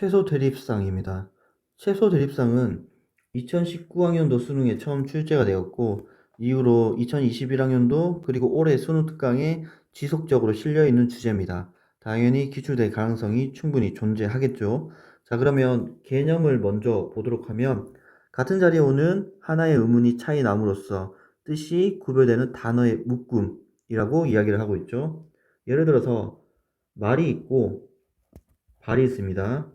최소 대립상입니다. 최소 대립상은 2019학년도 수능에 처음 출제가 되었고 이후로 2021학년도 그리고 올해 수능 특강에 지속적으로 실려 있는 주제입니다. 당연히 기출될 가능성이 충분히 존재하겠죠. 자, 그러면 개념을 먼저 보도록 하면 같은 자리에 오는 하나의 의문이 차이 남으로써 뜻이 구별되는 단어의 묶음이라고 이야기를 하고 있죠. 예를 들어서 말이 있고 발이 있습니다.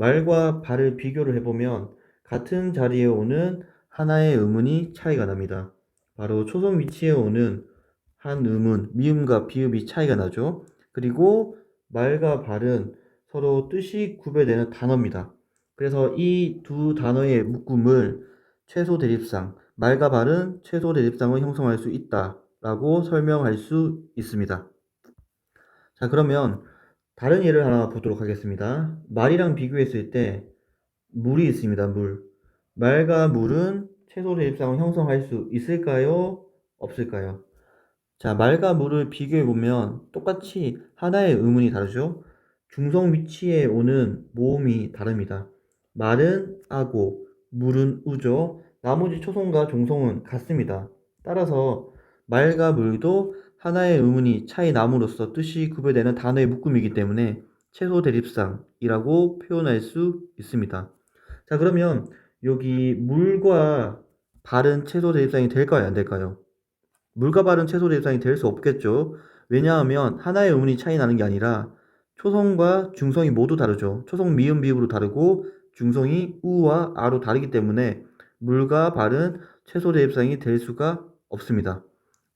말과 발을 비교를 해보면 같은 자리에 오는 하나의 의문이 차이가 납니다. 바로 초성 위치에 오는 한 의문, 미음과 비읍이 차이가 나죠. 그리고 말과 발은 서로 뜻이 구별되는 단어입니다. 그래서 이 두 단어의 묶음을 최소 대립상, 말과 발은 최소 대립상을 형성할 수 있다라고 설명할 수 있습니다. 자, 그러면 다른 예를 하나 보도록 하겠습니다. 말이랑 비교했을 때 물이 있습니다. 물. 말과 물은 최소 대립상을 형성할 수 있을까요? 없을까요? 자, 말과 물을 비교해 보면 똑같이 하나의 의문이 다르죠? 중성 위치에 오는 모음이 다릅니다. 말은 아고, 물은 우죠. 나머지 초성과 종성은 같습니다. 따라서 말과 물도 하나의 의문이 차이 남으로써 뜻이 구별되는 단어의 묶음이기 때문에 최소 대립상이라고 표현할 수 있습니다. 자, 그러면 여기 물과 발은 최소 대립상이 될까요? 안 될까요? 물과 발은 최소 대립상이 될 수 없겠죠. 왜냐하면 하나의 의문이 차이 나는 게 아니라 초성과 중성이 모두 다르죠. 초성 미음 비읍으로 다르고 중성이 우와 아로 다르기 때문에 물과 발은 최소 대립상이 될 수가 없습니다.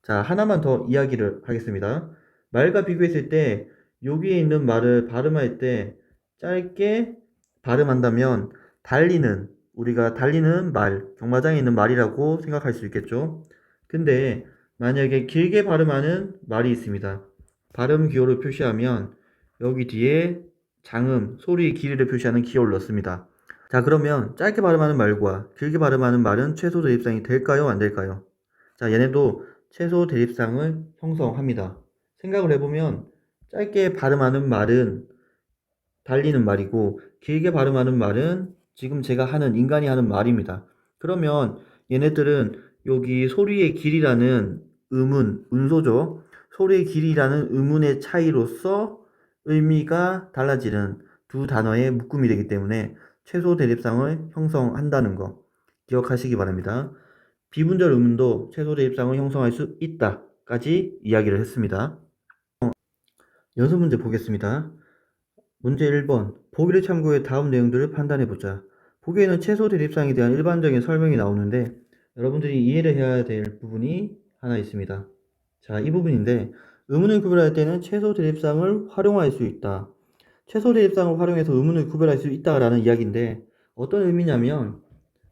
자, 하나만 더 이야기를 하겠습니다. 말과 비교했을 때 여기에 있는 말을 발음할 때 짧게 발음한다면 달리는 우리가 달리는 말, 경마장에 있는 말이라고 생각할 수 있겠죠. 근데 만약에 길게 발음하는 말이 있습니다. 발음 기호를 표시하면 여기 뒤에 장음, 소리의 길이를 표시하는 기호를 넣습니다. 자, 그러면 짧게 발음하는 말과 길게 발음하는 말은 최소 대입상이 될까요? 안 될까요? 자, 얘네도 최소 대립상을 형성합니다. 생각을 해보면 짧게 발음하는 말은 달리는 말이고 길게 발음하는 말은 지금 제가 하는 인간이 하는 말입니다. 그러면 얘네들은 여기 소리의 길이라는 음운, 운소죠. 소리의 길이라는 음운의 차이로서 의미가 달라지는 두 단어의 묶음이 되기 때문에 최소 대립상을 형성한다는 거 기억하시기 바랍니다. 비분절 의문도 최소 대입상을 형성할 수 있다까지 이야기를 했습니다. 연습 문제 보겠습니다. 문제 1번 보기를 참고해 다음 내용들을 판단해 보자. 보기에는 최소 대립상에 대한 일반적인 설명이 나오는데 여러분들이 이해를 해야 될 부분이 하나 있습니다. 자, 이 부분인데 의문을 구별할 때는 최소 대립상을 활용할 수 있다. 최소 대립상을 활용해서 의문을 구별할 수 있다라는 이야기인데 어떤 의미냐면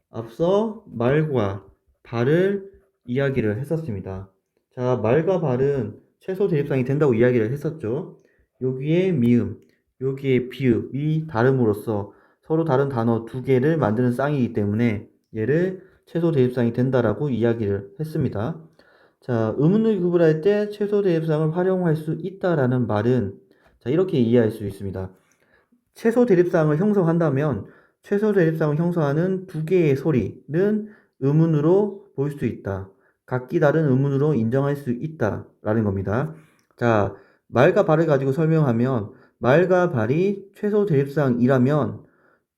앞서 말과 발을 이야기를 했었습니다. 자, 말과 발은 최소 대립상이 된다고 이야기를 했었죠. 여기에 미음, 여기에 비읍이 다름으로써 서로 다른 단어 두 개를 만드는 쌍이기 때문에 얘를 최소 대입상이 된다라고 이야기를 했습니다. 자, 의문을 구분할 때 최소 대입상을 활용할 수 있다라는 말은 자, 이렇게 이해할 수 있습니다. 최소 대립상을 형성한다면 최소 대립상을 형성하는 두 개의 소리는 의문으로 볼 수 있다. 각기 다른 의문으로 인정할 수 있다 라는 겁니다. 자, 말과 발을 가지고 설명하면 말과 발이 최소 대립상이라면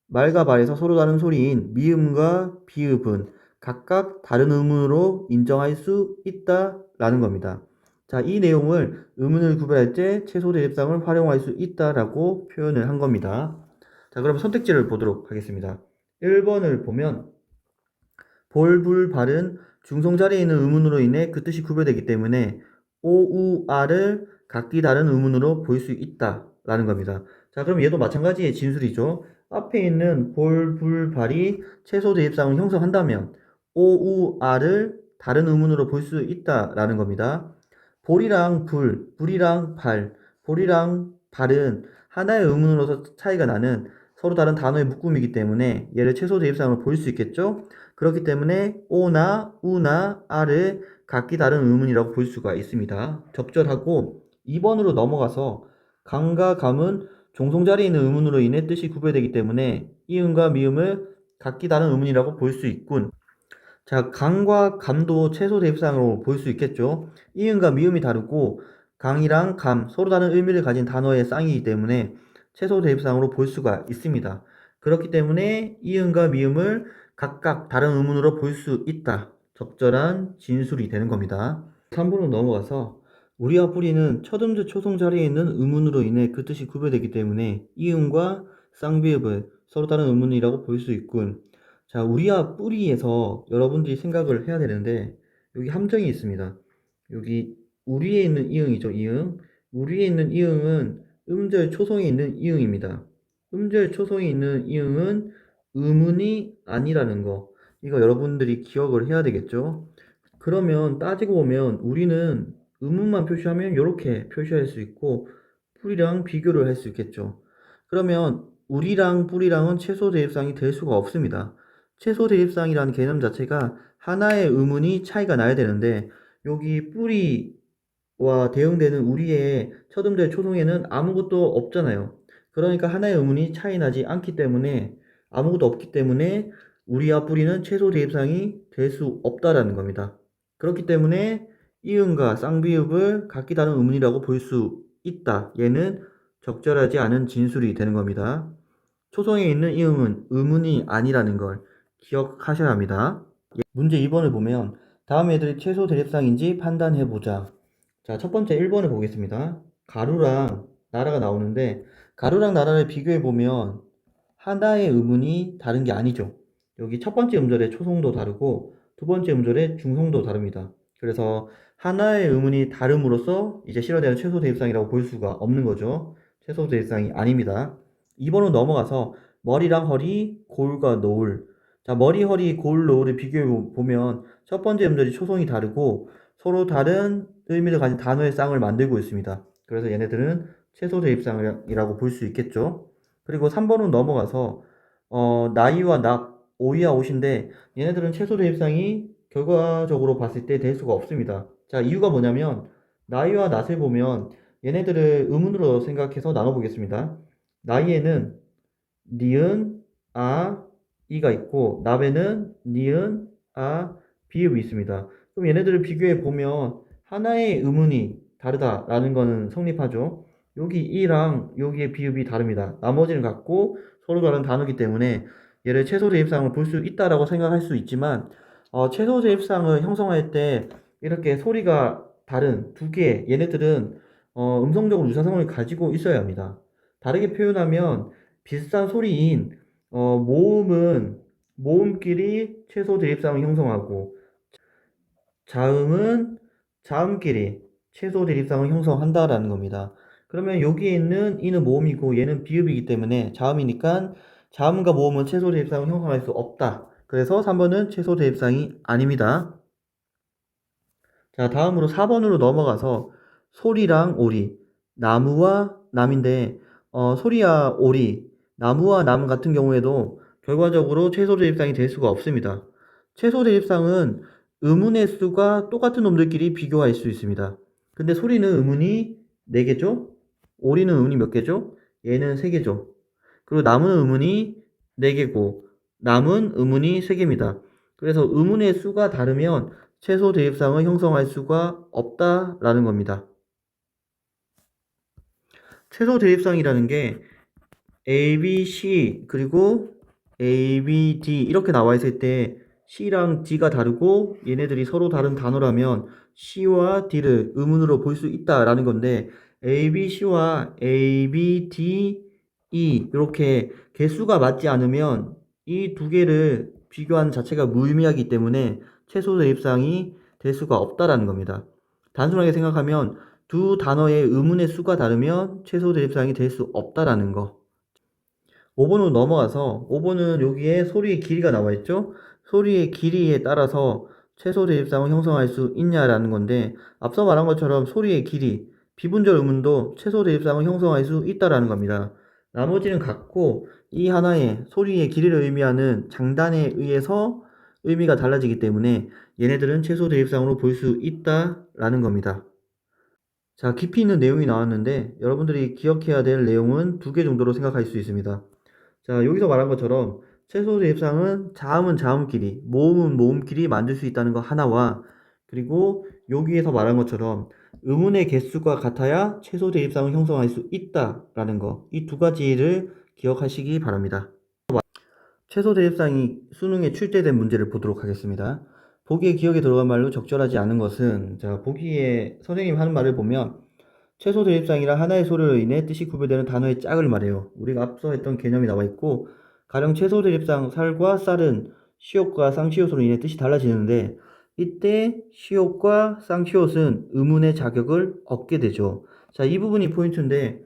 말과 발에서 서로 다른 소리인 미음과 비읍은 각각 다른 의문으로 인정할 수 있다 라는 겁니다. 자, 이 내용을 의문을 구별할 때 최소 대립상을 활용할 수 있다라고 표현을 한 겁니다. 자, 그럼 선택지를 보도록 하겠습니다. 1번을 보면 볼불발은 중성 자리에 있는 의문으로 인해 그 뜻이 구별되기 때문에 오, 우, 아를 각기 다른 의문으로 볼 수 있다 라는 겁니다. 자, 그럼 얘도 마찬가지의 진술이죠. 앞에 있는 볼, 불, 발이 최소 대입상을 형성한다면 오, 우, 아를 다른 의문으로 볼 수 있다 라는 겁니다. 볼이랑 불, 불이랑 발, 볼이랑 발은 하나의 의문으로서 차이가 나는 서로 다른 단어의 묶음이기 때문에 얘를 최소 대입상으로 볼 수 있겠죠? 그렇기 때문에 오나 우나 아를 각기 다른 의문이라고 볼 수가 있습니다. 적절하고 2번으로 넘어가서 감과 감은 종송 자리에 있는 의문으로 인해 뜻이 구별되기 때문에 이음과 미음을 각기 다른 의문이라고 볼 수 있군. 자, 강과 감도 최소 대입상으로 볼 수 있겠죠. 이음과 미음이 다르고 강이랑 감 서로 다른 의미를 가진 단어의 쌍이기 때문에 최소 대입상으로 볼 수가 있습니다. 그렇기 때문에 이음과 미음을 각각 다른 의문으로 볼 수 있다. 적절한 진술이 되는 겁니다. 3번으로 넘어가서 우리와 뿌리는 첫 음절 초성 자리에 있는 의문으로 인해 그 뜻이 구별되기 때문에 이음과 쌍비읍을 서로 다른 의문이라고 볼 수 있군. 자, 우리와 뿌리에서 여러분들이 생각을 해야 되는데 여기 함정이 있습니다. 여기 우리에 있는 이응이죠, 이응. 우리에 있는 이응은 음절 초성에 있는 이응입니다. 음절 초성에 있는 이응은 의문이 아니라는 거. 이거 여러분들이 기억을 해야 되겠죠? 그러면 따지고 보면 우리는 의문만 표시하면 이렇게 표시할 수 있고 뿌리랑 비교를 할 수 있겠죠. 그러면 우리랑 뿌리랑은 최소 대입상이 될 수가 없습니다. 최소 대입상이라는 개념 자체가 하나의 의문이 차이가 나야 되는데 여기 뿌리와 대응되는 우리의 첫 음절 초성에는 아무것도 없잖아요. 그러니까 하나의 의문이 차이 나지 않기 때문에 아무것도 없기 때문에 우리와 뿌리는 최소 대입상이 될 수 없다라는 겁니다. 그렇기 때문에 이응과 쌍비읍을 각기 다른 의문이라고 볼 수 있다. 얘는 적절하지 않은 진술이 되는 겁니다. 초성에 있는 이응은 의문이 아니라는 걸 기억하셔야 합니다. 예, 문제 2번을 보면 다음 애들이 최소 대립상인지 판단해 보자. 자, 첫 번째 1번을 보겠습니다. 가루랑 나라가 나오는데 가루랑 나라를 비교해 보면 하나의 의문이 다른 게 아니죠. 여기 첫 번째 음절의 초성도 다르고 두 번째 음절의 중성도 다릅니다. 그래서 하나의 의문이 다름으로써 이제 실어되는 최소 대입상이라고 볼 수가 없는 거죠. 최소 대입상이 아닙니다. 2번으로 넘어가서 머리랑 허리, 골과 노을. 자, 머리, 허리, 골, 노을을 비교해 보면 첫 번째 음절이 초성이 다르고 서로 다른 의미를 가진 단어의 쌍을 만들고 있습니다. 그래서 얘네들은 최소 대입상이라고 볼 수 있겠죠. 그리고 3번으로 넘어가서 어, 나이와 낙, 오이와 옷인데 얘네들은 최소 대입상이 결과적으로 봤을 때 될 수가 없습니다. 자, 이유가 뭐냐면 나이와 낫을 보면 얘네들을 의문으로 생각해서 나눠보겠습니다. 나이에는 니은, 아, 이가 있고 납에는 니은, 아, 비읍이 있습니다. 그럼 얘네들을 비교해 보면 하나의 의문이 다르다라는 거는 성립하죠. 여기 이랑 여기의 비읍이 다릅니다. 나머지는 같고 서로 다른 단어이기 때문에 얘를 최소 대입상을 볼 수 있다라고 생각할 수 있지만 어, 최소 대입상을 형성할 때 이렇게 소리가 다른 두 개, 얘네들은 어, 음성적으로 유사성을 가지고 있어야 합니다. 다르게 표현하면 비슷한 소리인 어, 모음은 모음끼리 최소 대입상을 형성하고 자음은 자음끼리 최소 대립상을 형성한다라는 겁니다. 그러면 여기에 있는 이는 모음이고 얘는 비읍이기 때문에 자음이니까 자음과 모음은 최소 대입상을 형성할 수 없다. 그래서 3번은 최소 대입상이 아닙니다. 자, 다음으로 4번으로 넘어가서 소리랑 오리, 나무와 남인데 어, 소리와 오리, 나무와 남 같은 경우에도 결과적으로 최소 대입상이 될 수가 없습니다. 최소 대입상은 의문의 수가 똑같은 놈들끼리 비교할 수 있습니다. 근데 소리는 의문이 4개죠? 오리는 의문이 몇 개죠? 얘는 3개죠. 그리고 나무는 의문이 4개고 남은 의문이 3개입니다. 그래서 의문의 수가 다르면 최소 대입상을 형성할 수가 없다라는 겁니다. 최소 대입상이라는 게 A, B, C 그리고 A, B, D 이렇게 나와 있을 때 C랑 D가 다르고 얘네들이 서로 다른 단어라면 C와 D를 의문으로 볼 수 있다라는 건데 A, B, C와 A, B, D, E 이렇게 개수가 맞지 않으면 이 두 개를 비교하는 자체가 무의미하기 때문에 최소 대입상이 될 수가 없다라는 겁니다. 단순하게 생각하면 두 단어의 의문의 수가 다르면 최소 대입상이 될 수 없다라는 거. 5번으로 넘어가서 5번은 여기에 소리의 길이가 나와 있죠. 소리의 길이에 따라서 최소 대입상을 형성할 수 있냐라는 건데 앞서 말한 것처럼 소리의 길이 비분절 의문도 최소 대입상을 형성할 수 있다라는 겁니다. 나머지는 같고 이 하나의 소리의 길이를 의미하는 장단에 의해서 의미가 달라지기 때문에 얘네들은 최소 대입상으로 볼 수 있다라는 겁니다. 자, 깊이 있는 내용이 나왔는데 여러분들이 기억해야 될 내용은 두 개 정도로 생각할 수 있습니다. 자, 여기서 말한 것처럼 최소 대입상은 자음은 자음끼리, 모음은 모음끼리 만들 수 있다는 거 하나와 그리고 여기에서 말한 것처럼 의문의 개수가 같아야 최소 대입상을 형성할 수 있다라는 거, 이 두 가지를 기억하시기 바랍니다. 최소 대입상이 수능에 출제된 문제를 보도록 하겠습니다. 보기에 기억에 들어간 말로 적절하지 않은 것은 자 보기에 선생님 하는 말을 보면 최소 대입상이라 하나의 소리로 인해 뜻이 구별되는 단어의 짝을 말해요. 우리가 앞서 했던 개념이 나와 있고 가령 최소 대입상 살과 쌀은 시옷과 쌍시옷으로 인해 뜻이 달라지는데 이때 시옷과 쌍시옷은 의문의 자격을 얻게 되죠. 자, 이 부분이 포인트인데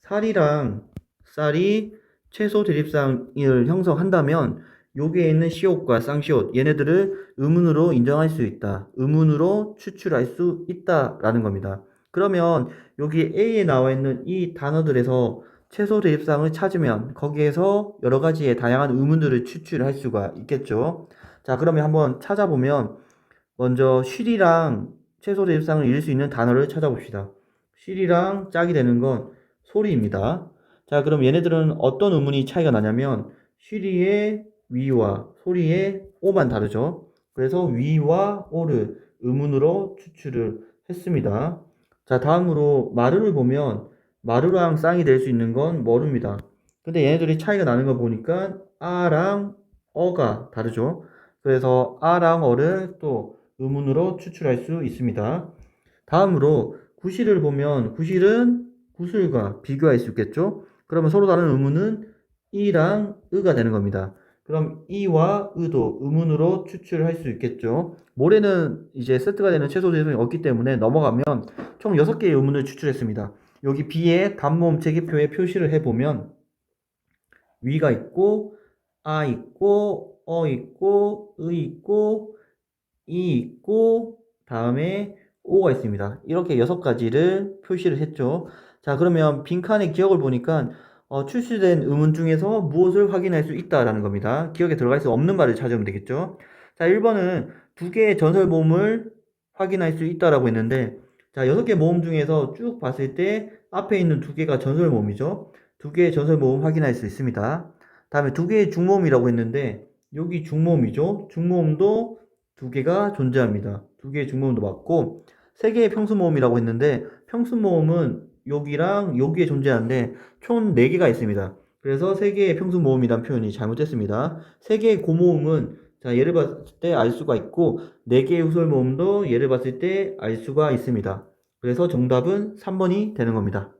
살이랑 쌀이 최소 대립상을 형성한다면 여기에 있는 시옷과 쌍시옷 얘네들을 의문으로 인정할 수 있다. 의문으로 추출할 수 있다라는 겁니다. 그러면 여기 A에 나와 있는 이 단어들에서 최소 대입상을 찾으면 거기에서 여러 가지의 다양한 의문들을 추출할 수가 있겠죠. 자, 그러면 한번 찾아보면 먼저 쉬리랑 최소 대입상을 잃을 수 있는 단어를 찾아봅시다. 쉬리랑 짝이 되는 건 소리입니다. 자, 그럼 얘네들은 어떤 의문이 차이가 나냐면 쉬리의 위와 소리의 오만 다르죠. 그래서 위와 오를 의문으로 추출을 했습니다. 자, 다음으로 마루를 보면 마루랑 쌍이 될 수 있는 건 머루입니다. 근데 얘네들이 차이가 나는 거 보니까 아랑 어가 다르죠. 그래서 아랑 어를 또 의문으로 추출할 수 있습니다. 다음으로 구실을 보면 구실은 구슬과 비교할 수 있겠죠. 그러면 서로 다른 의문은 이랑 의가 되는 겁니다. 그럼 이와 의도 의문으로 추출할 수 있겠죠. 모래는 이제 세트가 되는 최소 대성이 없기 때문에 넘어가면 총 6개의 의문을 추출했습니다. 여기 B의 단모음 체계표에 표시를 해보면 위가 있고 아 있고 어 있고 의 있고 이 있고 다음에 오가 있습니다. 이렇게 여섯 가지를 표시를 했죠. 자 그러면 빈칸의 기억을 보니까 어, 출시된 의문 중에서 무엇을 확인할 수 있다라는 겁니다. 기억에 들어갈 수 없는 말을 찾으면 되겠죠. 자 1번은 두 개의 전설 모음을 확인할 수 있다라고 했는데 자 여섯 개 모음 중에서 쭉 봤을 때 앞에 있는 두 개가 전설 모음이죠. 두 개의 전설 모음 확인할 수 있습니다. 다음에 두 개의 중모음이라고 했는데 여기 중모음이죠. 중모음도 두 개가 존재합니다. 두 개의 중모음도 맞고 세 개의 평수 모음이라고 했는데 평수 모음은 여기랑 여기에 존재하는데 총 4개가 있습니다. 그래서 세 개의 평수 모음이란 표현이 잘못됐습니다. 세 개의 고모음은 자, 예를 봤을 때 알 수가 있고 네 개의 후설 모음도 예를 봤을 때 알 수가 있습니다. 그래서 정답은 3번이 되는 겁니다.